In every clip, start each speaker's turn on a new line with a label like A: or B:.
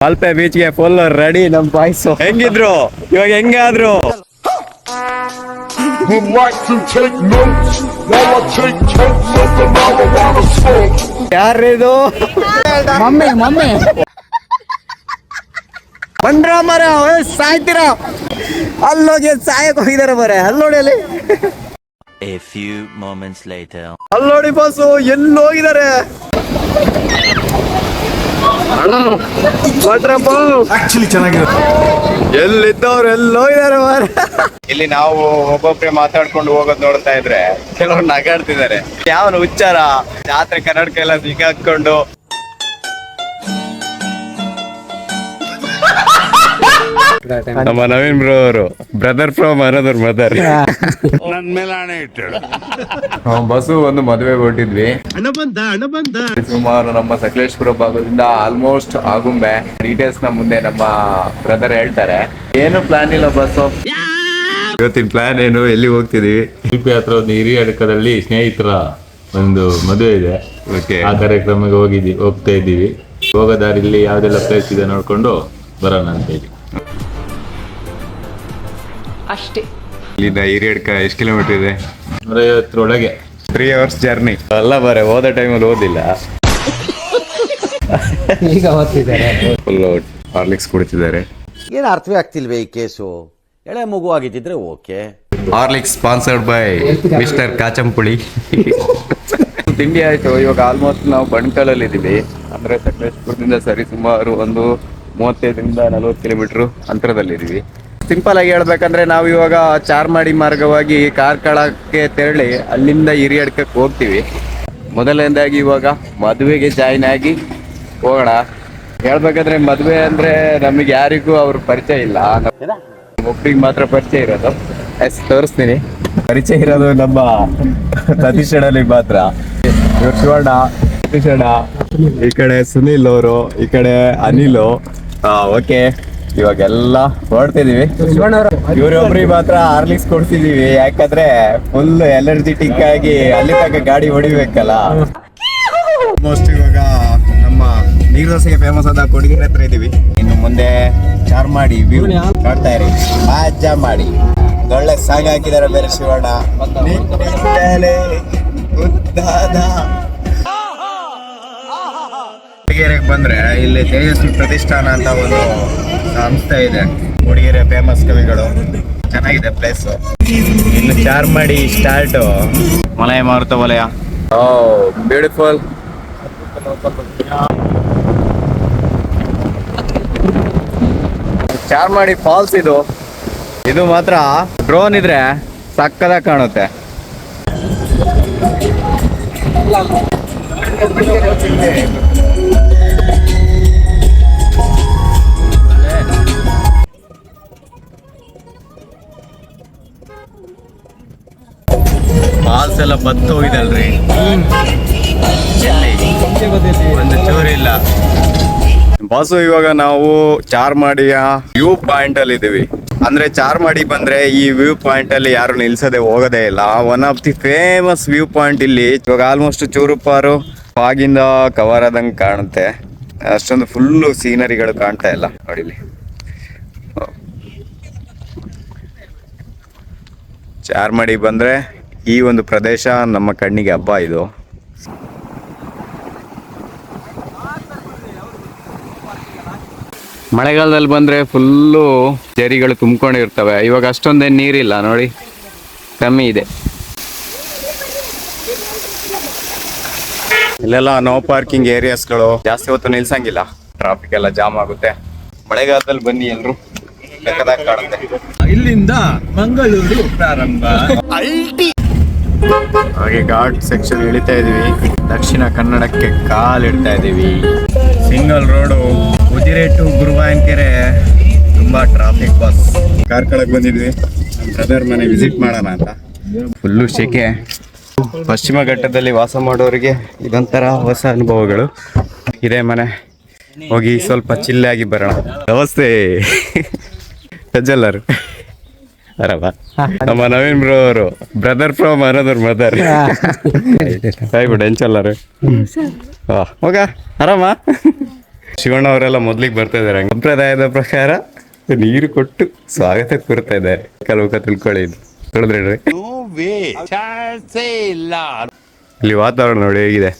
A: ಅಲ್ಪೆ ಬೀಚ್ಗೆ full ready ನಮ್ boys ಹೆಂಗಿದ್ರು? ಇವಾಗ ಹೆಂಗಾದ್ರು. ಯಾರಿದು?
B: Mummy mummy.
A: ಬಂದ್ರ ಮರ ಸಾಯ್ತೀರ? ಅಲ್ಲೋಗಿ ಸಾಯಕ್ ಹೋಗಿದಾರ ಮರ ಅಲ್ಲೋಡಿ ಅಲ್ಲಿ.
C: A few moments later.
A: ಅಲ್ಲಿ ನೋಡಿ ಬಸ್ಸು ಎಲ್ಲಿ ಹೋಗಿದ್ದಾರೆ ಭಟ್ರಪ್ಪ ಎಲ್ಲಿದ್ದವ್ರು ಎಲ್ಲೋ ಇದಾರೆ ಮಾರ ಇಲ್ಲಿ ನಾವು ಒಬ್ಬೊಬ್ರೆ ಮಾತಾಡ್ಕೊಂಡು ಹೋಗೋದ್ ನೋಡ್ತಾ ಇದ್ರೆ ಕೆಲವ್ರು ನಗಾಡ್ತಿದ್ದಾರೆ. ಯಾವನು ಉಚ್ಚಾರ? ಜಾತ್ರೆ ಕನ್ನಡಕ ಎಲ್ಲ ಸಿಗಾಕೊಂಡು ನಮ್ಮ ನವೀನ್ ಬ್ರೋ ಅವರು. Brother from another mother bus ಒಂದು ಮದುವೆ ಹೊರಟಿದ್ವಿ. ಸುಮಾರು ನಮ್ಮ ಸಕಲೇಶ್ಪುರ ಭಾಗದಿಂದ ಆಲ್ಮೋಸ್ಟ್ ಆಗುಂಬೆ. ಡೀಟೇಲ್ಸ್ನ ಮುಂದೆ ನಮ್ಮ ಬ್ರದರ್ ಹೇಳ್ತಾರೆ. ಏನು ಪ್ಲಾನ್ ಇಲ್ಲ ಬಸ್ಸು? ಇವತ್ತಿನ ಪ್ಲಾನ್ ಏನು? ಎಲ್ಲಿ ಹೋಗ್ತಿದೀವಿ?
D: ಉಡುಪಿ ಹತ್ರ ಒಂದು ಹಿರಿಯ ಅಡಕದಲ್ಲಿ ಸ್ನೇಹಿತರ ಒಂದು ಮದುವೆ ಇದೆ.
A: ಓಕೆ
D: ಆ ಕಾರ್ಯಕ್ರಮಕ್ಕೆ ಹೋಗಿದ್ದೀವಿ ಹೋಗ್ತಾ ಇದ್ದೀವಿ. ಹೋಗೋ ದಾರಿಲಿ ಯಾವ್ದೆಲ್ಲ ಪ್ಲೇಸ್ ಇದೆ ನೋಡ್ಕೊಂಡು ಬರೋಣ ಅಂತ ಹೇಳಿ.
E: ಅಷ್ಟೇ.
A: ಇಲ್ಲಿಂದ ಹಿರಿಯಡ್ಕ ಎಷ್ಟು ಕಿಲೋಮೀಟರ್ ಇದೆ?
D: ಒಳಗೆ
A: ತ್ರೀ ಅವರ್ಸ್ ಜರ್ನಿ ಅಲ್ಲ ಬರೇ ಹೋದ ಟೈಮಲ್ಲಿ ಓದಿಲ್ಲ.
B: ಈಗ ಓದ್ತಿದ್ದಾರೆ.
A: Full Horlicks ಕುಡಿತಿದ್ದಾರೆ.
F: ಏನು ಅರ್ಥವೇ ಆಗ್ತಿಲ್ವೇ ಈ ಕೇಸು? ಎಳೆ ಮಗು ಆಗಿದ್ದಿದ್ರೆ okay.
A: Horlicks sponsored by mister Kachampuli ತಿಂಡಿ ಆಯ್ತು ಇವಾಗ ಆಲ್ಮೋಸ್ಟ್ ನಾವು ಬಣ್ಕಲಲ್ಲಿ ಇದ್ದೀವಿ ಅಂದ್ರೆ ಸಕಲೇಶ್ಪುರದಿಂದ ಸರಿ ಸುಮಾರು ಒಂದು ಮೂವತ್ತೈದರಿಂದ ನಲವತ್ತು ಕಿಲೋಮೀಟರ್ ಅಂತರದಲ್ಲಿದ್ದೀವಿ ಸಿಂಪಲ್ ಆಗಿ ಹೇಳ್ಬೇಕಂದ್ರೆ ನಾವು ಇವಾಗ ಚಾರ್ಮಾಡಿ ಮಾರ್ಗವಾಗಿ ಕಾರ್ಕಳಕ್ಕೆ ತೆರಳಿ ಅಲ್ಲಿಂದ ಹಿರಿಯಡ್ಕಕ್ಕೆ ಹೋಗ್ತೀವಿ. ಮೊದಲನೇದಾಗಿ ಇವಾಗ ಮದುವೆಗೆ ಜಾಯಿನ್ ಆಗಿ ಹೋಗೋಣ. ಹೇಳ್ಬೇಕಂದ್ರೆ ಮದುವೆ ಅಂದ್ರೆ ನಮಗೆ ಯಾರಿಗೂ ಅವ್ರ ಪರಿಚಯ ಇಲ್ಲ. ಒಬ್ರಿಗೆ ಮಾತ್ರ ಪರಿಚಯ ಇರೋದು. ಎಸ್ ತೋರಿಸ್ತೀನಿ. ಪರಿಚಯ ಇರೋದು ನಮ್ಮ ಸತೀಶ್ ಅಣ್ಣನಿಗೆ ಮಾತ್ರ. ಇವ್ರು ಶಿವಣ್ಣ ಸತೀಶ್ ಅಣ್ಣ ಈ ಕಡೆ ಸುನಿಲ್ ಅವರು ಈ ಕಡೆ ಅನಿಲ್. ಓಕೆ ಇವಾಗೆಲ್ಲ ಹೊರಡ್ತಿದೀವಿ. ಇವ್ರೊಬ್ರಿಗೆ ಮಾತ್ರ ಹಾರ್ಲಿಕ್ಸ್ ಕೊಡ್ತಿದೀವಿ. ಯಾಕಂದ್ರೆ ಫುಲ್ ಎನರ್ಜೆಟಿಕ್ ಆಗಿ ಅಲ್ಲಿ ತನಕ ಗಾಡಿ ಹೊಡಿಬೇಕಲ್ಲ. ಆಲ್ಮೋಸ್ಟ್ ಇವಾಗ ನಮ್ಮ ನೀರ್ ದೋಸೆಗೆ ಫೇಮಸ್ ಆದ ಕೊಡುಗೆ ಹತ್ರ ಇದೀವಿ. ಇನ್ನು ಮುಂದೆ ಚಾರ್ಮಾಡಿ ವ್ಯೂ ನೋಡ್ತಾ ಇರಿ. ಮಾಜ ಮಾಡಿ. ಒಳ್ಳೆ ಸಾಗ ಹಾಕಿದಾರೆ ಬೇರೆ ಶಿವಣ್ಣ. ನಿನ್ನಿಂದಲೇ ಬಂದರೆ ಇಲ್ಲಿ ತೇಜಸ್ವಿ ಪ್ರತಿಷ್ಠಾನ ಅಂತ ಒಂದು ಸಂಸ್ಥೆ ಇದೆ. ಮೂಡಿಗೆರೆ ಫೇಮಸ್ ಕವಿಗಳು. ಚೆನ್ನಾಗಿದೆ ಪ್ಲೇಸ್ ಇನ್ನು ಚಾರ್ಮಾಡಿ ಸ್ಟಾರ್ಟ್ ಮಲಯ ಮಾರುತ ವಲಯ. ಓ ಬ್ಯೂಟಿಫುಲ್ ಚಾರ್ಮಾಡಿ ಫಾಲ್ಸ್ ಇದು. ಇದು ಮಾತ್ರ ಡ್ರೋನ್ ಇದ್ರೆ ಸಕ್ಕದ ಕಾಣುತ್ತೆ. ಎಲ್ಲ ಬತ್ತು ಹೋಗಿದಲ್ರಿ ಒಂದು ಚೂರು ಚೂರಿಲ್ಲ ಬಾಸು, ಇವಾಗ ನಾವು ಚಾರ್ಮಾಡಿಯ ವ್ಯೂ ಪಾಯಿಂಟ್ ಅಲ್ಲಿ ಇದೀವಿ. ಅಂದ್ರೆ ಚಾರ್ಮಾಡಿ ಬಂದ್ರೆ ಈ ವ್ಯೂ ಪಾಯಿಂಟ್ ಅಲ್ಲಿ ಯಾರು ನಿಲ್ಸದೆ ಹೋಗೋದೇ ಇಲ್ಲ. One of the famous view point ಇಲ್ಲಿ ಇವಾಗ ಆಲ್ಮೋಸ್ಟ್ ಚೂರುಪಾರು ಆಗಿಂದ ಕವರ್ ಆದಂಗೆ ಕಾಣುತ್ತೆ. ಅಷ್ಟೊಂದು ಫುಲ್ಲು ಸೀನರಿಗಳು ಕಾಣ್ತಾ ಇಲ್ಲ ನೋಡಿಲಿ ಇಲ್ಲಿ. ಚಾರ್ಮಾಡಿ ಬಂದ್ರೆ ಈ ಒಂದು ಪ್ರದೇಶ ನಮ್ಮ ಕಣ್ಣಿಗೆ ಹಬ್ಬ ಇದು. ಮಳೆಗಾಲದಲ್ಲಿ ಬಂದ್ರೆ ಫುಲ್ಲು ಜರಿಗಳು ತುಂಬ್ಕೊಂಡಿರ್ತವೆ. ಇವಾಗ ಅಷ್ಟೊಂದೇನು ನೀರಿಲ್ಲ ನೋಡಿ. ಕಮ್ಮಿ ಇದೆ. ಇಲ್ಲೆಲ್ಲ ನೋ ಪಾರ್ಕಿಂಗ್ ಏರಿಯಾಸ್ಗಳು ಜಾಸ್ತಿ ಹೊತ್ತು ನಿಲ್ಸಂಗಿಲ್ಲ. ಟ್ರಾಫಿಕ್ ಎಲ್ಲ ಜಾಮ್ ಆಗುತ್ತೆ. ಮಳೆಗಾಲದಲ್ಲಿ ಬನ್ನಿ ಎಲ್ರು. ಕಾಣುತ್ತೆ.
B: ಇಲ್ಲಿಂದ ಮಂಗಳೂರು ಪ್ರಾರಂಭ.
A: ಹಾಗೆ ಘಾಟ್ ಸೆಕ್ಷನ್ ಇಳಿತಾ ಇದೀವಿ ದಕ್ಷಿಣ ಕನ್ನಡಕ್ಕೆ ಕಾಲಿಡ್ತಾ ಇದೀವಿ single road Ujire to Guruvayanakere ತುಂಬಾ ಟ್ರಾಫಿಕ್ ಬಸ್ ಕಾರ್ಕಳಕ್ಕೆ ಬಂದಿದ್ವಿ. ಬ್ರದರ್ ಮನೆ ವಿಸಿಟ್ ಮಾಡೋಣ ಅಂತ. ಫುಲ್ಲು ಶೆಕೆ. ಪಶ್ಚಿಮ ಘಟ್ಟದಲ್ಲಿ ವಾಸ ಮಾಡೋರಿಗೆ ಇದೊಂಥರ ಹೊಸ ಅನುಭವಗಳು. ಇದೇ ಮನೆ ಹೋಗಿ ಸ್ವಲ್ಪ ಚಿಲ್ಲಾಗಿ ಬರೋಣ. ನಮಸ್ತೆ. ಪ್ರಜ್ವಲ್ಲರು ಅರವ. ನಮ್ಮ ನವೀನ್ ಬ್ರೋ ಅವರು ಬ್ರದರ್ ಫ್ರಮ್ ಅನದರ್ ಮದರ್ ಬಿಡ ಬಿಡು ಎಂಚಲ್ಲರು ಹೋಗ ಆರಾಮ? ಶಿವಣ್ಣ ಅವರೆಲ್ಲ ಮೊದ್ಲಿಗೆ ಬರ್ತಾ ಇದಾರೆ ಸಂಪ್ರದಾಯದ ಪ್ರಕಾರ ನೀರು ಕೊಟ್ಟು ಸ್ವಾಗತ ಕೊರ್ತಾ ಇದ್ದಾರೆ. ಕೆಲವು ತಿಳ್ಕೊಳ್ಳಿ ತಿಳಿದ್ರಿ ಇಲ್ಲಿ. ವಾತಾವರಣ ನೋಡಿ ಹೇಗಿದೆ.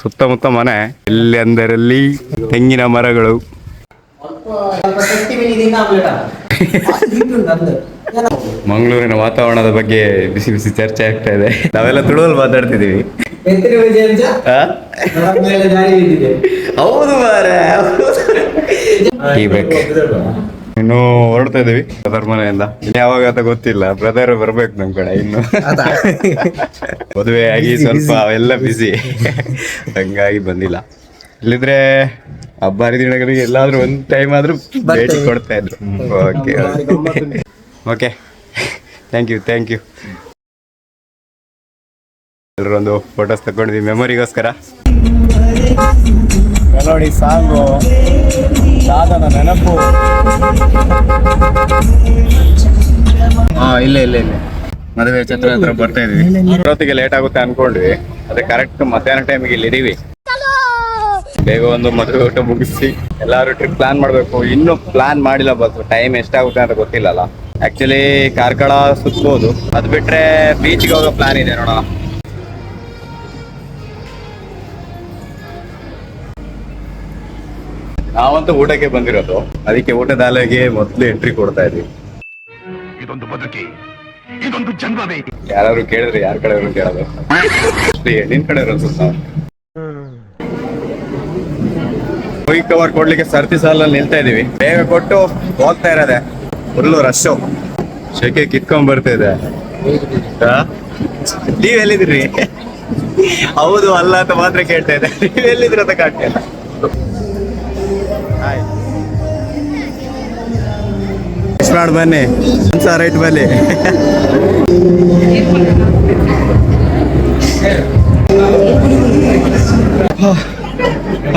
A: ಸುತ್ತಮುತ್ತ ಮನೆ. ಎಲ್ಲೆಂದರಲ್ಲಿ ಅಂದರಲ್ಲಿ ತೆಂಗಿನ ಮರಗಳು. ಮಂಗಳೂರಿನ ವಾತಾವರಣದ ಬಗ್ಗೆ ಬಿಸಿ ಬಿಸಿ ಚರ್ಚೆ ಆಗ್ತಾ ಇದೆ. ನಾವೆಲ್ಲ ತುಳುವಲ್ಲಿ ಮಾತಾಡ್ತಿದೀವಿ? ಹೌದು ಮಾರೆ ಟೀ ಬೇಕು ಇನ್ನು ಹೊರಡ್ತಾ ಇದೀವಿ ಬ್ರದರ್ ಮನೆಯಿಂದ ಯಾವಾಗ ಅಂತ ಗೊತ್ತಿಲ್ಲ ಬ್ರದರ್ ಬರ್ಬೇಕು ನಮ್ ಕಡೆ ಇನ್ನು. ಮದುವೆ ಆಗಿ ಸ್ವಲ್ಪ ಎಲ್ಲ ಬಿಸಿ ಹಂಗಾಗಿ ಬಂದಿಲ್ಲ. ಇಲ್ಲಿದ್ರೆ ಹಬ್ಬ ಹರಿದಿನಗಳಿಗೆ ಎಲ್ಲಾದ್ರೂ ಒಂದ್ ಟೈಮ್ ಆದ್ರೂ ಭೇಟಿ ಕೊಡ್ತಾ ಇದ್ರು. Okay okay thank you thank you ಎಲ್ಲರೊಂದು photos ತಗೊಂಡಿದ್ವಿ ಮೆಮೊರಿಗೋಸ್ಕರ
B: ಮೆಲೋಡಿ ಸಾಂಗು ಸಾಧನ ನೆನಪು.
A: ಹಾ ಇಲ್ಲ ಇಲ್ಲ ಇಲ್ಲ. ಮದುವೆ ಛತ್ರ ಹತ್ರ ಬರ್ತಾ ಇದೀವಿ. ಲೇಟ್ ಆಗುತ್ತೆ ಅನ್ಕೊಂಡ್ವಿ. ಅದೇ ಕರೆಕ್ಟ್ ಮಧ್ಯಾಹ್ನ ಟೈಮಿಗೆ ಇಲ್ಲಿ ಇದೀವಿ ಬೇಗ ಒಂದು ಮದುವೆ ಊಟ ಮುಗಿಸಿ ಎಲ್ಲಾರು ಟ್ರಿಪ್ ಪ್ಲಾನ್ ಮಾಡ್ಬೇಕು. ಇನ್ನು ಪ್ಲಾನ್ ಮಾಡಿಲ್ಲ ಬಸ್. ಟೈಮ್ ಎಷ್ಟಾಗುತ್ತೆ ಅಂತ ಗೊತ್ತಿಲ್ಲಲ್ಲ. ಆಕ್ಚುಲಿ ಕಾರ್ಕಳ ಸುತ್ತಬಹುದು ಅದ್ ಬಿಟ್ರೆ ಬೀಚ್ಗೆ ಹೋಗೋ ಪ್ಲಾನ್ ಇದೆ ನೋಡೋಣ. ನಾವಂತೂ ಊಟಕ್ಕೆ ಬಂದಿರೋದು. ಅದಕ್ಕೆ ಊಟದ ಅಲೆಗೆ ಮೊದಲು ಎಂಟ್ರಿ ಕೊಡ್ತಾ ಇದೀವಿ. ಯಾರು ಕೇಳಿದ್ರೆ ಯಾರ ಕಡೆ ಕೇಳೋದು? ನಿನ್ ಕಡೆ ಅನ್ಸುತ್ತ? ಹೊಯ್ ಕವರ್ ಕೊಡ್ಲಿಕ್ಕೆ ಸರ್ತಿ ಸಾಲಲ್ಲಿ ನಿಲ್ತಾ ಇದೀವಿ. ಬೇಗ ಕೊಟ್ಟು ಹೋಗ್ತಾ ಇರೋದೆ. ಫುಲ್ಲು ರಶ್ಶು ಶೆಕೆ ಕಿತ್ಕೊಂಡ್ ಬರ್ತಾ ಇದೆ? ನೀವ್ ಎಲ್ಲಿದ್ರಿ ಹೌದು, ಅಲ್ಲ ಅಂತ ಮಾತ್ರ ಕೇಳ್ತಾ ಇದೆ. ನೀವ್ ಎಲ್ಲಿದ್ರಿ ಅಂತ ಕಾಣ್ತಾ ಇಲ್ಲ. ಬನ್ನಿ. ಒಂದ್ಸ ರೈಟ್ ಬನ್ನಿ.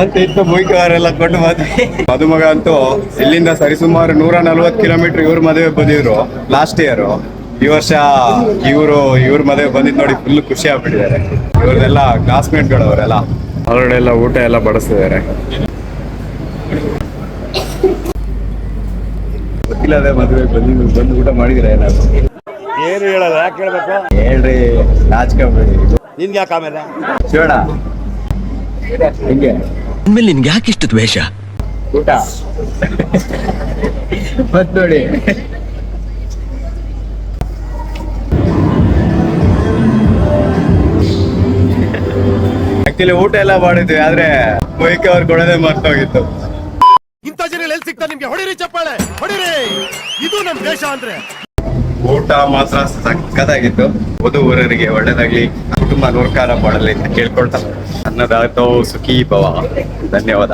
A: ಅಂತ ಇತ್ತು ಬೈಕವರೆಲ್ಲ ಕೊಟ್ಟು ಮದ್ವೆ. ಮದುಮಗ ಅಂತೂ ಇಲ್ಲಿಂದ ಸರಿಸುಮಾರು ನೂರ ನಲ್ವತ್ತು ಕಿಲೋಮೀಟರ್ ಇವ್ರ ಮದುವೆ ಬಂದಿದ್ರು. ಲಾಸ್ಟ್ ಇಯರ್ ಈ ವರ್ಷ ಇವರು ಇವ್ರ ಮದುವೆ ಬಂದಿದ್ ನೋಡಿ ಫುಲ್ ಖುಷಿ ಆಗ್ಬಿಟ್ಟಿದ್ದಾರೆ. ಇವ್ರದೆಲ್ಲ ಕ್ಲಾಸ್ಮೇಟ್ಗಳು ಅವರೆಲ್ಲ ಅವರೆಲ್ಲ ಎಲ್ಲ ಊಟ ಎಲ್ಲ ಬಡಿಸ್ತಿದ್ದಾರೆ. ಗೊತ್ತಿಲ್ಲದೆ ಮದುವೆ ಬಂದ್ ಬಂದು ಊಟ ಮಾಡಿದ್ರೆ ಏನಾದ್ರು?
G: ಏನು ಹೇಳಲ್ಲ ಯಾಕೆ ಹೇಳ್ಬೇಕು?
A: ಹೇಳ್ರಿ ನಾಚ್ಕೊಬೇಡಿ
G: ನಿನ್ಗೆ ಯಾಕೆ ಆಮೇಲೆ?
A: ಶಿವಣ್ಣ ಹಿಂಗೆ
E: ಅಂದ್ಮೇಲೆ ನಿನ್ಗೆ ಯಾಕೆ ಇಷ್ಟು ದ್ವೇಷ?
A: ಊಟ. ಮತ್ ನೋಡಿ. ಆಕ್ಚುಲಿ ಊಟ ಎಲ್ಲ ಮಾಡಿದ್ವಿ ಆದ್ರೆ ಬೈಕ್ ಅವ್ರು ಕೊಡೋದೇ ಮರ್ತೋಗಿತ್ತು.
G: ಇಂಥ ಜನ ಎಲ್ಲಿ ಸಿಗ್ತಾ ನಿಮ್ಗೆ? ಹೊಡಿರಿ ಚಪ್ಪಾಳೆ ಹೊಡಿರಿ. ಇದು ನಮ್ ದೇಶ ಅಂದ್ರೆ.
A: ಊಟ ಮಾತ್ರ ಸಕ್ಕತ್ತಾಗಿತ್ತು ವಧುವರರಿಗೆ ಒಳ್ಳೇದಾಗ್ಲಿ ಕುಟುಂಬ ನೂರ್ಕಾರ ಮಾಡಲಿ ಅಂತ ಕೇಳ್ಕೊಳ್ತಾರೆ ಅನ್ನದಾತೋ ಸುಖಿ ಭವ ಧನ್ಯವಾದ.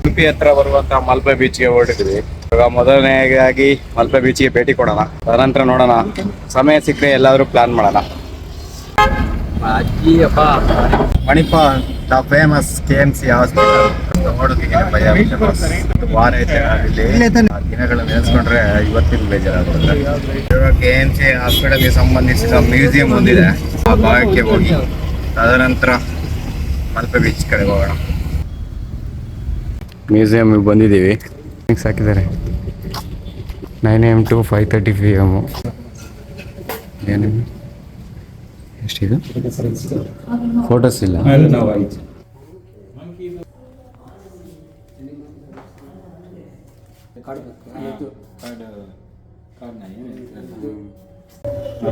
A: ಉಡುಪಿ ಹತ್ರ ಬರುವಂತ ಮಲ್ಪೆ ಬೀಚ್ಗೆ ಹೊರಟಿದ್ವಿ. ಇವಾಗ ಮೊದಲನೇದಾಗಿ ಮಲ್ಪೆ ಬೀಚ್ಗೆ ಭೇಟಿ ಕೊಡೋಣ. ತದನಂತರ ನೋಡೋಣ. ಸಮಯ ಸಿಕ್ಕರೆ ಎಲ್ಲಾದ್ರೂ ಪ್ಲಾನ್ ಮಾಡೋಣ. Manipal the famous K M C hospital. ನೋಡೋದಕ್ಕೆ ಭಯ ವಾರ ಇಲ್ಲಿ ದಿನಗಳನ್ನು ದಿನಗಳು ನೆನೆಸ್ಕೊಂಡ್ರೆ ಇವತ್ತಿನ ಬೇಜಾರಾಗುತ್ತೆ ಕೆ ಎಂ ಸಿ ಹಾಸ್ಪಿಟಲ್ಗೆ ಸಂಬಂಧಿಸಿದ ಮ್ಯೂಸಿಯಂ ಒಂದಿದೆ. ಆ ಭಾಗಕ್ಕೆ ಹೋಗಿ. ತದನಂತರ ಮಲ್ಪೆ ಬೀಚ್ ಕಡೆ ಹೋಗೋಣ ಮ್ಯೂಸಿಯಂ ಬಂದಿದ್ದೀವಿ ಹಾಕಿದ್ದಾರೆ nine M to five thirty P M ಏನು ಎಷ್ಟಿದು ಫೋಟೋಸ್ ಇಲ್ಲ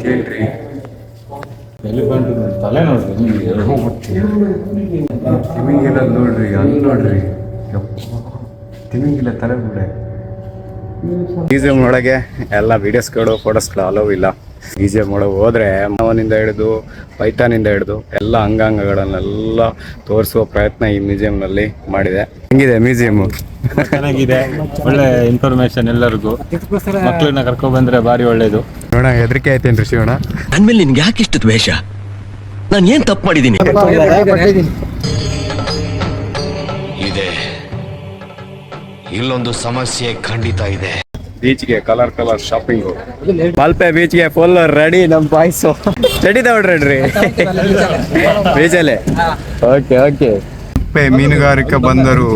A: ಕೇಳ್ರಿ
D: ತಲೆ ನೋಡ್ರಿ.
A: ತಿಮಿಂಗಿಲ್ಲ ನೋಡ್ರಿ ಅಲ್ಲಿ ನೋಡ್ರಿ. ತಿಮಿಂಗಿಲ್ಲ ತಲೆ ಬಿಡೆ ಮ್ಯೂಸಿಯಂ ಒಳಗೆ ಎಲ್ಲ ವೀಡಿಯೋಸ್ಗಳು ಫೋಟೋಸ್ಗಳು ಅಲೋ ಇಲ್ಲ. ಮ್ಯೂಸಿಯಂ ಒಳಗೆ ಹೋದ್ರೆ ಮಾವನಿಂದ ಹಿಡಿದು ಪೈಥಾನಿಂದ ಹಿಡಿದು ಎಲ್ಲ ಅಂಗಾಂಗಗಳನ್ನೆಲ್ಲ ತೋರಿಸುವ ಪ್ರಯತ್ನ ಈ ಮ್ಯೂಸಿಯಂನಲ್ಲಿ ಮಾಡಿದೆ. ಹೆಂಗಿದೆ ಮ್ಯೂಸಿಯಂ
D: ಚೆನ್ನಾಗಿದೆ. ಒಳ್ಳೆ ಇನ್ಫಾರ್ಮೇಶನ್ ಎಲ್ಲರಿಗೂ. ಮಕ್ಕಳನ್ನ ಕರ್ಕೊಂಡ್ ಬಂದ್ರೆ ಭಾರಿ ಒಳ್ಳೇದು.
A: ನೋಡ ಹೆದರಿಕೆ ಆಯ್ತೇನ್ರಿ ಶಿವಣ
E: ಅಂದ್ಮೇಲೆ ನಿನ್ಗೆ ಯಾಕೆ ಇಷ್ಟು ದ್ವೇಷ? ನಾನು ಏನ್ ತಪ್ಪು ಮಾಡಿದ್ದೀನಿ?
H: ಇದೆ. ಇಲ್ಲೊಂದು ಸಮಸ್ಯೆ ಖಂಡಿತ ಇದೆ.
A: ಬೀಚ್ಗೆ ಕಲರ್ ಕಲರ್ ಶಾಪಿಂಗ್. ಮಲ್ಪೆ ಬೀಚ್ಗೆ ಫುಲ್ ರೆಡಿ ನಮ್ ಬಾಯ್ಸು ರೆಡಿ ತಗೊಂಡ್ರಿ ಬೀಚಲ್ಲಿ ಓಕೆ ಓಕೆ ಮಲ್ಪೆ ಮೀನುಗಾರಿಕಾ ಬಂದರು.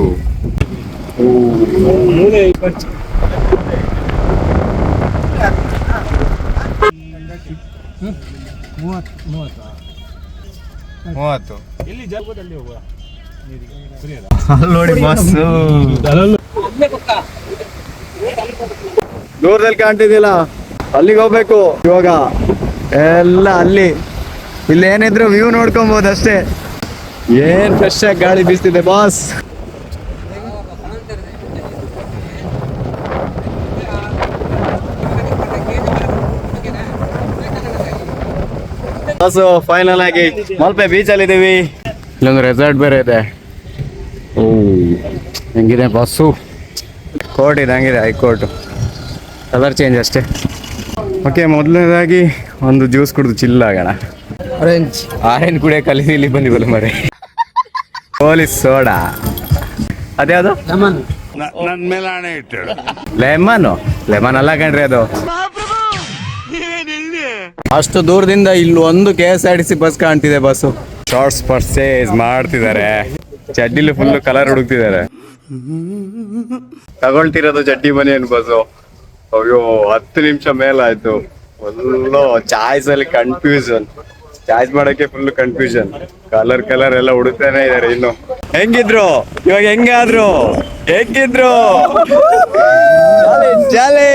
A: ಮೂವತ್ತು. ಅಲ್ಲಿ. ನೋಡಿ ಬಸ್ ದೂರದಲ್ಲಿ ಕಾಣ್ತಿದ್ದಿಲ್ಲ. ಅಲ್ಲಿಗೆ ಹೋಗ್ಬೇಕು ಇವಾಗ. ಎಲ್ಲ ಅಲ್ಲಿ. ಇಲ್ಲಿ ಏನಿದ್ರು ವ್ಯೂ ನೋಡ್ಕೊಬಹುದು ಅಷ್ಟೇ. ಏನ್ ಫ್ರೆಶ್ ಆಗಿ ಗಾಳಿ ಬೀಸ್ತಿದೆ ಬಾಸ್ ಬಸ್ಸು ಫೈನಲ್ ಆಗಿ ಮಲ್ಪೆ ಬೀಚ್ ಅಲ್ಲಿ ಇದೀವಿ. ಇಲ್ಲೊಂದು ರೆಸಾರ್ಟ್ ಬೇರೆ ಇದೆ. ಹೆಂಗಿದೆ ಬಸ್ಸು ಕೋರ್ಟ್ ಇದೆ ಹಂಗಿದೆ ಹೈಕೋರ್ಟ್ ಕಲರ್ ಚೇಂಜ್ ಅಷ್ಟೇ. ಓಕೆ ಮೊದಲನೇದಾಗಿ ಒಂದು ಜ್ಯೂಸ್ ಕುಡಿದು ಚಿಲ್ಲ ಆಗೋಣ. ಆರೆಂಜ್ ಆರೆಂಜ್ ಕುಡಿಯೋ ಕಲಿಸಿ ಇಲ್ಲಿ ಬಂದಿವಲ್ಲ ಮರೆ ಪೊಲೀಸ್ ಸೋಡಾ ಅದ್ಯಾವುದು?
G: ನನ್ನ ಮೇಲೆ ಹಣೆ ಇಟ್ಟು
A: ಲೆಮನ್ ಲೆಮನ್ ಅಲ್ಲ ಕಣ್ರಿ ಅದು. ಅಷ್ಟು ದೂರದಿಂದ ಇಲ್ಲಿ ಒಂದು K S R T C bus ಕಾಣ್ತಿದೆ ಬಸ್ಸು ಶಾರ್ಟ್ಸ್ ಪರ್ಚೇಸ್ ಮಾಡ್ತಿದ್ದಾರೆ. ಚಡ್ಡಿಲಿ ಫುಲ್ ಕಲರ್ ಹುಡುಕ್ತಿದ್ದಾರೆ. ತಗೊಳ್ತಿರೋದು ಚಡ್ಡಿ ಮನೆ ಬಸ್ಸು ಅಯ್ಯೋ ಹತ್ತು ನಿಮಿಷ ಮೇಲಾಯ್ತು. ಫುಲ್ಲು ಚಾಯ್ಸ್ ಅಲ್ಲಿ ಕನ್ಫ್ಯೂಷನ್ ಚಾಯ್ಸ್ ಮಾಡಕ್ಕೆ ಫುಲ್ ಕನ್ಫ್ಯೂಷನ್ ಕಲರ್ ಕಲರ್ ಎಲ್ಲ ಹುಡುಕ್ತಾನೆ ಇದಾರೆ ಇನ್ನು. ಹೆಂಗಿದ್ರು? ಇವಾಗ ಹೆಂಗಾದ್ರು ಹೆಂಗಿದ್ರು? ಜಾಲಿ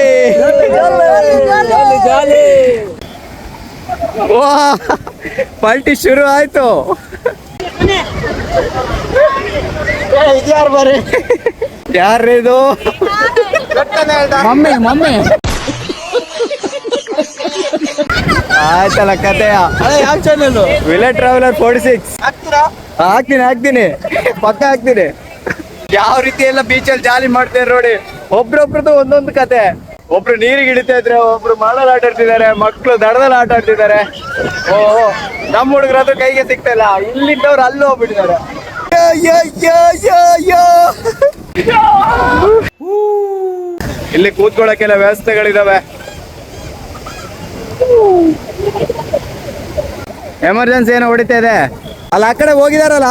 A: ಪಾರ್ಟಿ ಶುರು ಆಯ್ತು. ಯಾರಿದು ಮಮ್ಮಿ ಮಮ್ಮಿ. ಆಯ್ತಲ್ಲ ಕತೆಯ ಯಾವ channel village traveller forty six ಹಾಕ್ತೀನಿ ಹಾಕ್ತೀನಿ. ಪಕ್ಕ ಹಾಕ್ತೀನಿ. ಯಾವ ರೀತಿ ಎಲ್ಲ ಬೀಚಲ್ಲಿ ಜಾಲಿ ಮಾಡ್ತಾರೆ ನೋಡಿ. ಒಬ್ರೊಬ್ರದ್ದು ಒಂದೊಂದು ಕತೆ ಒಬ್ರು ನೀರಿಗೆ ಇಳಿತಾ ಇದ್ರೆ ಒಬ್ರು ಮಾಡಲ್ ಆಟ ಆಡ್ತಿದ್ದಾರೆ ಮಕ್ಕಳು ದಡದಲ್ಲಿ ಆಟ ಆಡ್ತಿದ್ದಾರೆ. ಓ ನಮ್ಮ ನಮ್ಮ ಹುಡುಗರದು ಕೈಗೆ ಸಿಗ್ತಾ ಇಲ್ಲ. ಇಲ್ಲಿದ್ದವ್ರು ಅಲ್ಲಿ ಹೋಗ್ಬಿಟ್ಟಿದ್ದಾರೆ. ಯೋ, ಯೋ, ಯೋ, ಯೋ, ಯೋ. ಇಲ್ಲಿ ಕೂತ್ಕೊಳ್ಳೋಕೆಲ್ಲ ವ್ಯವಸ್ಥೆಗಳಿದಾವೆ. ಎಮರ್ಜೆನ್ಸಿ ಏನೋ ಹೊಡಿತಾ ಇದೆ. ಅಲ್ಲ ಆ ಕಡೆ ಹೋಗಿದಾರಲ್ಲ?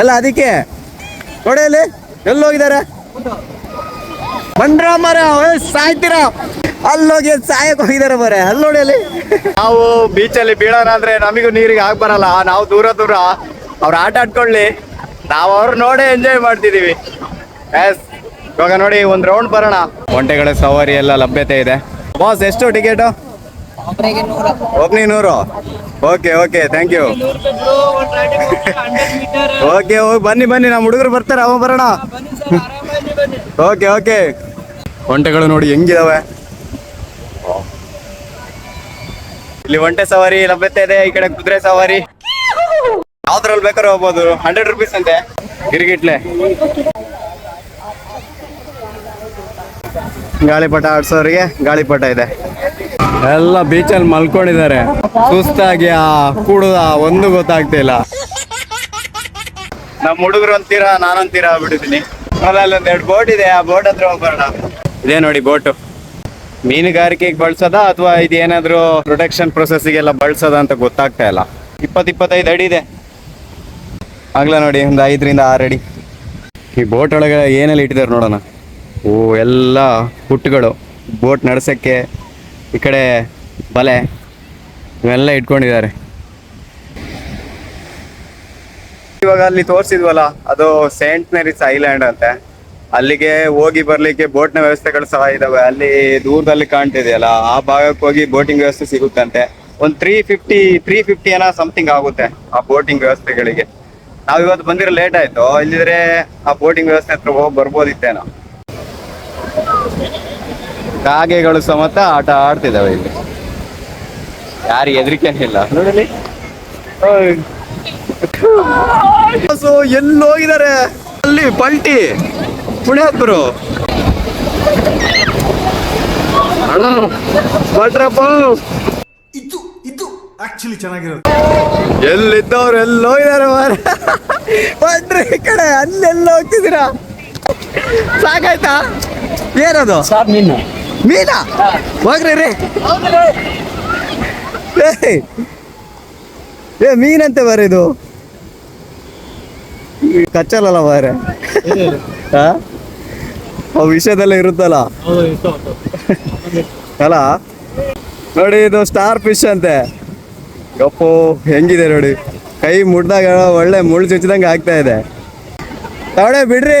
A: ಎಲ್ಲ ಅದಕ್ಕೆ. ನೋಡಿ ಅಲ್ಲಿ ಎಲ್ಲಿ ಹೋಗಿದ್ದಾರೆ ಬಂದ್ರ ಮರ ಸಾಯ್ತೀರ? ಅಲ್ಲೋಗಿ ಸಾಯಕ್ ಹೋಗಿದಾರೆ ಬರೇ ಅಲ್ಲಿ ನೋಡಿ ಅಲ್ಲಿ. ನಾವು ಬೀಚಲ್ಲಿ ಬೀಳೋಣ ಅಂದ್ರೆ ನಮಗೂ ನೀರಿಗೆ ಆಗ್ ಬರಲ್ಲ. ನಾವು ದೂರ ದೂರ ಅವ್ರು ಆಟ ಆಡ್ಕೊಳ್ಳಿ. ನಾವು ಅವ್ರು ನೋಡೇ ಎಂಜಾಯ್ ಮಾಡ್ತಿದೀವಿ. ಎಸ್ ಇವಾಗ ನೋಡಿ, ಒಂದ್ ರೌಂಡ್ ಬರೋಣ. ಒಂಟೆಗಳ ಸವಾರಿ ಎಲ್ಲ ಲಭ್ಯತೆ ಇದೆ. ಬಾಸ್ ಎಷ್ಟು ಟಿಕೆಟ್ ಒಬ್ನಿ ನೂರು. Okay okay thank you okay ಹೋಗಿ, ಬನ್ನಿ ಬನ್ನಿ ನಮ್ಮ ಹುಡುಗರು ಬರ್ತಾರೆ, ಅವ ಬರೋಣ. ಓಕೆ ಓಕೆ ಒಂಟೆಗಳು ನೋಡಿ ಹೆಂಗಿದಾವೆ. ಇಲ್ಲಿ ಒಂಟೆ ಸವಾರಿ ಲಭ್ಯತೆ ಇದೆ, ಈ ಕಡೆ ಕುದುರೆ ಸವಾರಿ. ಯಾವ್ದ್ರಲ್ಲಿ ಬೇಕಾದ್ರೂ ಹೋಗ್ಬೋದು ಹಂಡ್ರೆಡ್ ರುಪೀಸ್ ಅಂತೆ. ಗಿರಿಗಿಟ್ಲೆ ಗಾಳಿಪಟ ಆಡ್ಸೋರಿಗೆ ಗಾಳಿಪಟ ಇದೆ. ಎಲ್ಲ ಬೀಚಲ್ಲಿ ಮಲ್ಕೊಂಡಿದ್ದಾರೆ. ಸುಸ್ತಾಗಿ ಆ ಕೂಡುದ ಒಂದು ಗೊತ್ತಾಗ್ತಿಲ್ಲ. ನಮ್ಮ ಹುಡುಗರು ಅಂತೀರಾ ನಾನಂತೀರಾ ಆಗ್ಬಿಟ್ಟಿದ್ದೀನಿ ಅಲ್ಲೊಂದ್ ಎರಡು ಬೋಟ್ ಇದೆ ಆ ಬೋಟ್ ಹತ್ರ ಹೋಗ್ಬಾರ ಇದೇ ನೋಡಿ ಬೋಟು. ಮೀನುಗಾರಿಕೆಗೆ ಬಳಸೋದ ಅಥವಾ ಇದೇನಾದ್ರೂ ಪ್ರೊಟೆಕ್ಷನ್ ಪ್ರೊಸೆಸ್ಗೆಲ್ಲ ಬಳಸೋದ ಅಂತ ಗೊತ್ತಾಗ್ತಾ ಇಲ್ಲ. ಇಪ್ಪತ್ತು ಇಪ್ಪತ್ತೈದು ಅಡಿ ಇದೆ. ಆಗ್ಲ ನೋಡಿ ಒಂದು ಐದರಿಂದ ಆರು ಅಡಿ. ಈ ಬೋಟ್ ಒಳಗೆ ಏನೆಲ್ಲ ಇಟ್ಟಿದ್ದಾರೆ ನೋಡೋಣ. ಓ ಎಲ್ಲ ಹುಟ್ಟುಗಳು, ಬೋಟ್ ನಡೆಸೋಕ್ಕೆ, ಈ ಕಡೆ ಬಲೆ, ಇವೆಲ್ಲ ಇಟ್ಕೊಂಡಿದ್ದಾರೆ. ಇವಾಗ ಅಲ್ಲಿ ತೋರಿಸಿದ್ವಲ್ಲ, ಅದು ಸೇಂಟ್ ಮೇರಿಸ್ ಐಲ್ಯಾಂಡ್ ಅಂತೆ. ಅಲ್ಲಿಗೆ ಹೋಗಿ ಬರ್ಲಿಕ್ಕೆ ಬೋಟ್ನ ವ್ಯವಸ್ಥೆಗಳು ಸಹ ಇದಾವೆ. ಅಲ್ಲಿ ದೂರದಲ್ಲಿ ಕಾಣ್ತಿದೆಯಲ್ಲ, ಆ ಭಾಗಕ್ಕೆ ಹೋಗಿ ಬೋಟಿಂಗ್ ವ್ಯವಸ್ಥೆ ಸಿಗುತ್ತಂತೆ. ಒಂದು ತ್ರೀ ಫಿಫ್ಟಿ ತ್ರೀ ಫಿಫ್ಟಿ ಏನೋ ಸಮಥಿಂಗ್ ಆಗುತ್ತೆ ಆ ಬೋಟಿಂಗ್ ವ್ಯವಸ್ಥೆಗಳಿಗೆ. ನಾವ್ ಇವತ್ತು ಬಂದಿರೋ ಲೇಟ್ ಆಯ್ತು. ಇಲ್ಲಿದ್ರೆ ಆ ಬೋಟಿಂಗ್ ವ್ಯವಸ್ಥೆ ಹತ್ರ ಹೋಗಿ ಬರ್ಬೋದಿತ್ತೇನೋ. ಕಾಗೆಗಳು ಸಮೇತ ಆಟ ಆಡ್ತಿದಾವೆ ಇಲ್ಲಿ. ಯಾರು ಹೆದರಿಕೆನೇ ಇಲ್ಲ ನೋಡಲಿ ಎಲ್ಲಿ ಹೋಗಿದ್ದಾರೆ ಅಲ್ಲಿ ಪಲ್ಟಿ. ಪುಣ್ಯಾತ್ಮರು. ಭಟ್ರಪ್ಪ
B: ಇದು ಇದು ಆಕ್ಚುಲಿ ಚೆನ್ನಾಗಿರೋದು
A: ಎಲ್ಲಿದ್ದವ್ರು ಎಲ್ಲಿ ಹೋಗಿದಾರೆ ಮಾರ ಈ ಕಡೆ ಅಲ್ಲೆಲ್ಲ ಹೋಗ್ತಿದ್ದೀರಾ ಸಾಕಾಯ್ತಾ? ಏನದು? ಮೀನಾ. ಹೋಗ್ರಿ ರೀ. ಏ, ಮೀನಂತೆ ಬರ ಇದು. ಕಚ್ಚಲ್ಲ ಬಾರೆ? ಆ? ವಿಷಯದಲ್ಲ ಇರುತ್ತಲ್ಲ? ಅಲ್ಲ? ನೋಡಿ ಇದು ಸ್ಟಾರ್ ಫಿಶ್ ಅಂತೆ. ಯಪ್ಪೋ ಹೆಂಗಿದೆ ನೋಡಿ. ಕೈ ಮುಡ್ದಾಗ ಒಳ್ಳೆ ಮುಳ್ಳು ಚುಚ್ಚಿದಂಗೆ ಆಗ್ತಾ ಇದೆ. ತಗೊಳ್ಳಿ ಬಿಡ್ರಿ.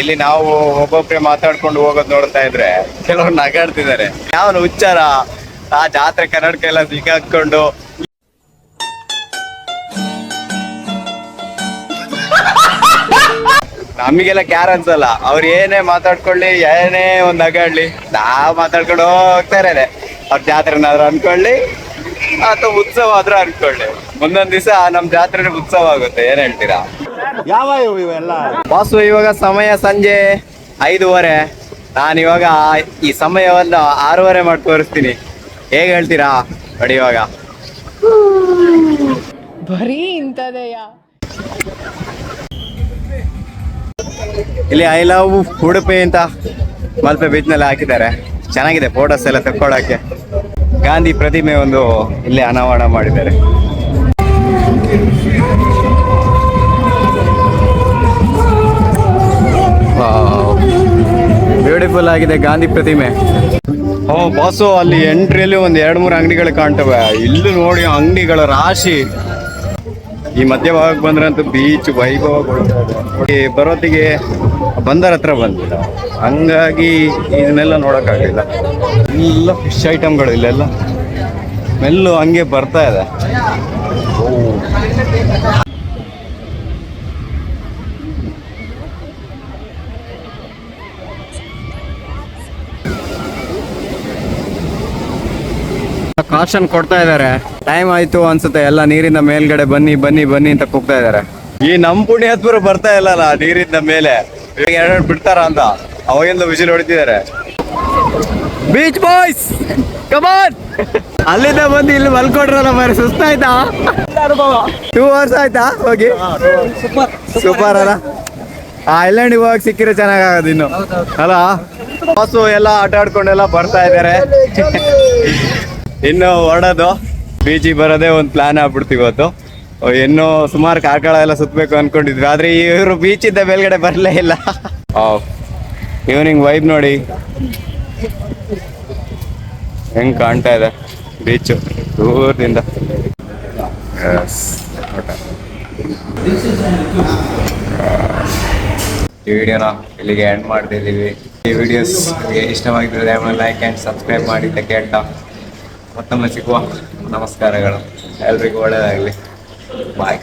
A: ಇಲ್ಲಿ ನಾವು ಒಬ್ಬೊಬ್ರೆ ಮಾತಾಡ್ಕೊಂಡು ಹೋಗೋದ್ ನೋಡ್ತಾ ಇದ್ರೆ ಕೆಲವ್ರು ನಗಾಡ್ತಿದ್ದಾರೆ. ಯಾವನು ಉಚ್ಚಾರ? ಆ ಜಾತ್ರೆ ಕನ್ನಡಕ ಎಲ್ಲ ಸಿಗಾಕೊಂಡು ನಮಗೆಲ್ಲ ಕ್ಯಾರ್ ಅನ್ಸಲ್ಲ. ಅವ್ರು ಏನೇ ಮಾತಾಡ್ಕೊಳ್ಳಿ, ಏನೇ ಒಂದ್ ನಗಾಡ್ಲಿ. ನಾವ್ ಮಾತಾಡ್ಕೊಂಡು ಹೋಗ್ತಾ ಇದ್ದಾರೆ ಅವ್ರ ಜಾತ್ರೆನಾದ್ರು ಅನ್ಕೊಳ್ಳಿ. ಅಥವಾ ಉತ್ಸವ ಆದ್ರೆ ಅನ್ಕೊಳ್ಳಿ ಒಂದೊಂದ್ ದಿವಸ ನಮ್ ಜಾತ್ರೆ ಉತ್ಸವ ಆಗುತ್ತೆ ಏನ್ ಹೇಳ್ತೀರಾ? ಬಾಸು ಇವಾಗ ಸಮಯ ಸಂಜೆ ಐದೂವರೆ. ನಾನು ಇವಾಗ ಈ ಸಮಯವನ್ನು ಆರೂವರೆ ಮಾಡಿ ತೋರಿಸ್ತೀನಿ. ಹೇಗೆ ಹೇಳ್ತೀರಾ? ನೋಡಿ ಇವಾಗ.
I: ಬರೀ ಇಂಥದೆಯಾ?
A: ಇಲ್ಲಿ ಐ ಲವ್ ಉಡುಪಿ ಅಂತ ಮಲ್ಪೆ ಬೀಚ್ನಲ್ಲಿ ಹಾಕಿದ್ದಾರೆ. ಚೆನ್ನಾಗಿದೆ ಫೋಟೋಸ್ ಎಲ್ಲ ತಕ್ಕೊಳ್ಳೋಕೆ. ಗಾಂಧಿ ಪ್ರತಿಮೆ ಒಂದು ಇಲ್ಲಿ ಅನಾವರಣ ಮಾಡಿದ್ದಾರೆ. ಬ್ಯೂಟಿಫುಲ್ ಆಗಿದೆ ಗಾಂಧಿ ಪ್ರತಿಮೆ. ಓ, ಬಾಸು, ಅಲ್ಲಿ ಎಂಟ್ರಿಯಲ್ಲಿ ಒಂದು ಎರಡು ಮೂರು ಅಂಗಡಿಗಳು ಕಾಣ್ತವೆ. ಇಲ್ಲಿ ನೋಡಿ ಅಂಗಡಿಗಳ ರಾಶಿ. ಈ ಮಧ್ಯ ಭಾಗಕ್ಕೆ ಬಂದ್ರಂತೂ ಬೀಚ್ ವೈಭವ ಬರೋತ್ತಿಗೆ ಬಂದರ ಹತ್ರ ಬಂದಿಲ್ಲ ಹಂಗಾಗಿ ಇದನ್ನೆಲ್ಲ ನೋಡೋಕ್ಕಾಗಲಿಲ್ಲ. ಎಲ್ಲ ಫಿಶ್ ಐಟಮ್ಗಳು ಇಲ್ಲೆಲ್ಲ. ಮೆಲ್ಲು ಹಂಗೆ ಬರ್ತಾ ಇದೆ. ಕಾಶನ್ ಕೊಡ್ತಾ ಇದಾರೆ ಟೈಮ್ ಆಯ್ತು ಅನ್ಸುತ್ತೆ. ಎಲ್ಲ ನೀರಿಂದ ಮೇಲ್ಗಡೆ ಬನ್ನಿ ಬನ್ನಿ ಬನ್ನಿ ಅಂತ ಕೂಗ್ತಾ ಇದಾರೆ ಈ ನಮ್ ಪುಣ್ಯಾತ್ಮರು ಬರ್ತಾ ಇಲ್ಲಲ್ಲ ನೀರಿಂದ ಮೇಲೆ. ಎರಡೆರಡು ಬಿಡ್ತಾರ ಅಂತ? ಅವಾಗಿಂದ ವಿಷಲ್ ಹೊಡಿತಿದ್ದಾರೆ ಬೀಚ್ ಬಾಯ್ಸ್ ಕಮಾನ್ ಅಲ್ಲಿಂದ ಬಂದು ಇಲ್ಲಿ ಮಲ್ಕೊಡ್ರಲ್ಲ ಬರೀ ಸುಸ್ತಾಯ್ತಾ? ಟೂ ಅವರ್ಸ್ ಆಯ್ತಾ ಹೋಗಿ? ಸೂಪರ್ ಅಲ್ಲ? ಆ ಐಲ್ಯಾಂಡ್ ಇವಾಗ ಸಿಕ್ಕಿದ್ರೆ ಚೆನ್ನಾಗಾಗೋದು ಇನ್ನು. ಅಲ್ಲ? ಬಾಸು ಎಲ್ಲ ಆಟ ಆಡ್ಕೊಂಡೆಲ್ಲ ಬರ್ತಾ ಇದ್ದಾರೆ ಇನ್ನು ಹೊರಡೋದು ಬೀಚಿಗೆ ಬರೋದೇ ಒಂದು ಪ್ಲಾನ್ ಆಗ್ಬಿಡ್ತು ಇವತ್ತು. ಇನ್ನು ಸುಮಾರು ಕಾರ್ಕಳ ಎಲ್ಲ ಸುತ್ತಬೇಕು ಅನ್ಕೊಂಡಿದ್ವಿ. ಆದ್ರೆ ಇವರು ಬೀಚ್ ಇದ್ದ ಮೇಲ್ಗಡೆ ಬರಲೇ ಇಲ್ಲ. ಈವ್ನಿಂಗ್ ವೈಬ್ ನೋಡಿ. ಹೆಂಗ್ ಕಾಣ್ತಾ ಇದೆ? ಬೀಚು ದೂರದಿಂದ. ಈ ವಿಡಿಯೋನ ಇಲ್ಲಿಗೆ ಎಂಡ್ ಮಾಡ್ತಿದ್ದೀವಿ. ಈ ವಿಡಿಯೋಸ್ ಇಷ್ಟವಾಗಿದ್ದರೆ ಲೈಕ್ ಆ್ಯಂಡ್ ಸಬ್ಸ್ಕ್ರೈಬ್ ಮಾಡಿ. ಅಂತ ಮತ್ತೊಮ್ಮೆ ಸಿಗುವ ನಮಸ್ಕಾರಗಳು. ಎಲ್ರಿಗೂ ಒಳ್ಳೆಯದಾಗಲಿ ಬಾಯ್